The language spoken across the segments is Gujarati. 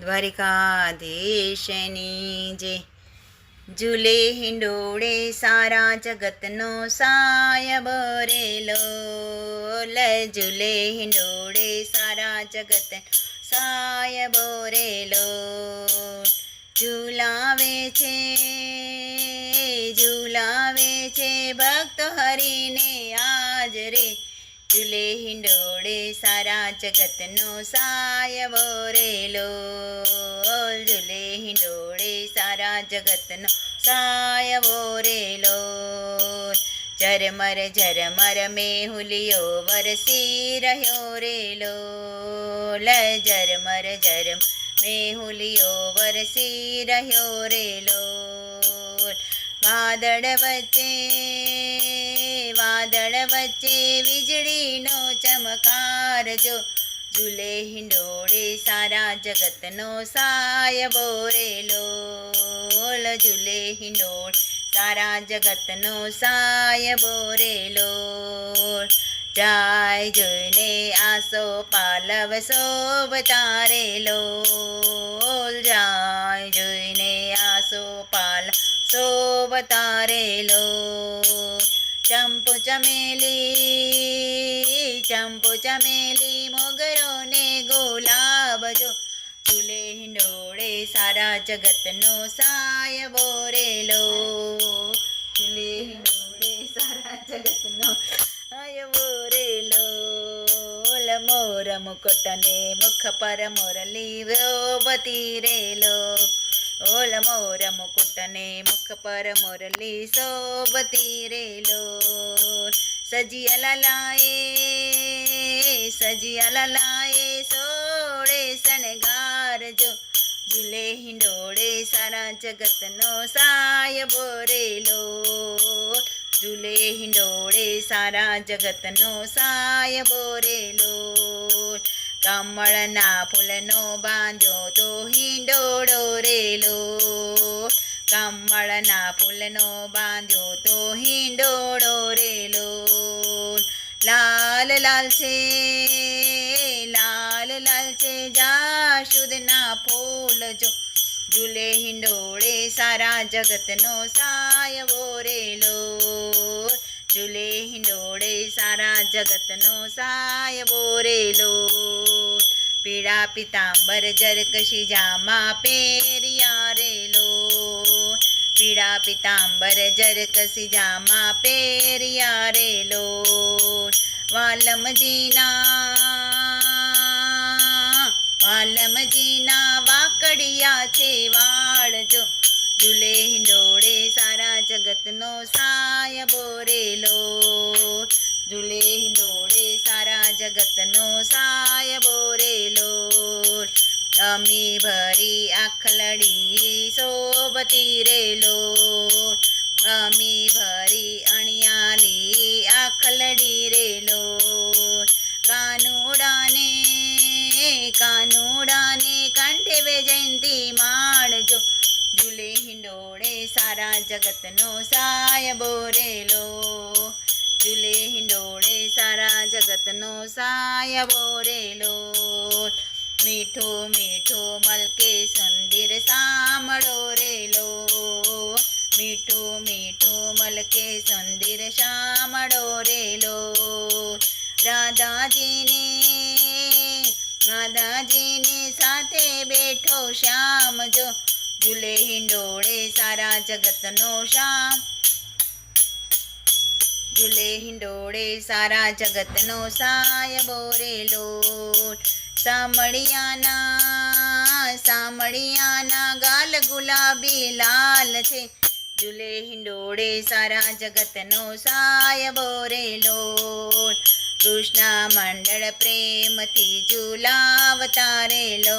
દ્વારિકાધીશની જે ઝૂલે હિંડોળે સારા જગતનો સાય બરેલો. લ ઝૂલે હિંડોળે સારા જગત સાય બોરેલો. ઝૂલાવે છે ઝૂલાવે છે ભક્ત હરિને આજ રે ઝૂલે હિંડોળે સારા જગતનો સાયવો રેલો ઝૂલે હિંડોળે સારા જગતનો સાયવો રેલો ઝરમર ઝરમર મેહુલિયો વરસી રહ્યો રેલો ઝરમર, ઝરમ મેહુલિયો વરસી રહ્યો રેલો વાદળ વચ્ચે વાદળ વચ્ચે વીજળીનો ચમકાર જો. ઝૂલે હિંડોળે સારા જગતનો સાય બોરેલો ઝૂલે હિંડોળ સારા જગતનો સાય બોરેલો જાય જોઈને આસો પાલવ શોભ તારેલો જાય જોઈને શોભ તારેલો ચંપુ ચમેલી ચંપુ ચમેલી મોગરો ને ગુલાબ જો ચૂલે હિંડોળે સારા જગતનો સાય બોરેલો ચૂલે હિંડોળે સારા જગતનો સાય બોરેલો મોર મુકુટને મુખ પર મોરલી વતીરેલો રેલો ઓલ મોર મુકુટને મુખ પર મોરલી રે રેલો. સજિયા લાલાએ સજિયા લાલાએ સોળે શણગાર જો. ઝૂલે હિંડોળે સારા જગતનો સાય બોરેલો. ઝૂલે હિંડોળે સારા જગતનો સાય બોરેલો. કમળના ફૂલનો બાંધ્યો તો હિંડોળો રેલો. કમળના ફૂલનો બાંધ્યો તો હિંડોળો રેલો. લાલ લાલ છે, લાલ લાલ છે જાશુદના ફૂલ જો. ઝૂલે હિંડોળે સારા જગતનો સાય બોરેલો ઝૂલે સારા જગતનો સાય બોરેલો પીળા પિતાંબર જરકશી જામા પેરિયા રેલો પીળા પિતાંબર જરકશી જામા પેરિયા રેલો વાલમજીના વાલમજીના વાકડિયા છે વાળજો ઝૂલે હિંડોળે સારા જગતનો સાય બોરેલો જગતનો સાય બોરેલો અમી ભરી આખલડી સોબતી રેલો અમી ભરી અણિયાલી આખલડી રેલો કાનુડાને કાનુડાને કંઠે જયંતી માણજો ઝૂલે હિંડોળે સારા જગતનો સાય બોરેલો સારા જગતનો સાય બોરેલો મીઠો મીઠો મલકે સંદિર સાંભળો રેલો મીઠો મીઠો મલકે સંદિર સાંભળો રેલો રાધાજીને રાધાજીની સાથે બેઠો શ્યામ જો ઝૂલે હિંડોળે સારા જગતનો શ્યામ ઝૂલે હિંડોળે સારા જગતનો સાય બોરેલો સામળિયાના સામળિયાના ગાલ ગુલાબી લાલ છે ઝૂલે હિંડોળે સારા જગતનો સાય બોરેલો કૃષ્ણ મંડળ પ્રેમથી ઝૂલાવતા રેલો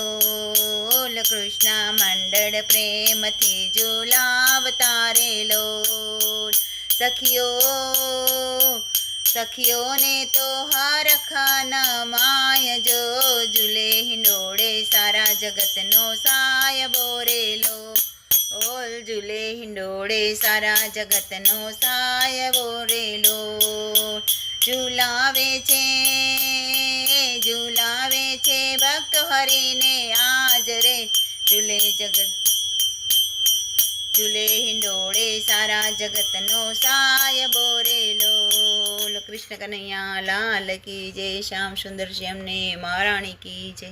કૃષ્ણ મંડળ પ્રેમથી ઝૂલાવતા રેલો સખીઓ, સખીઓને તો હરખાના માય જો ઝૂલે હિંડોળે સારા જગતનો સાય બોરેલો. ઓલ ઝૂલે હિંડોળે સારા જગતનો સાય બોરેલો. ઝુલાવે છે ઝુલાવે છે ભક્ત હરીને આજ રે. ઝુલે જગત ઝુલે હિંડોળે જગતનો સાય બોરેલો કૃષ્ણ કનૈયા લાલ કી જય શ્યામ સુંદર શ્યામને મહારાણી કી જય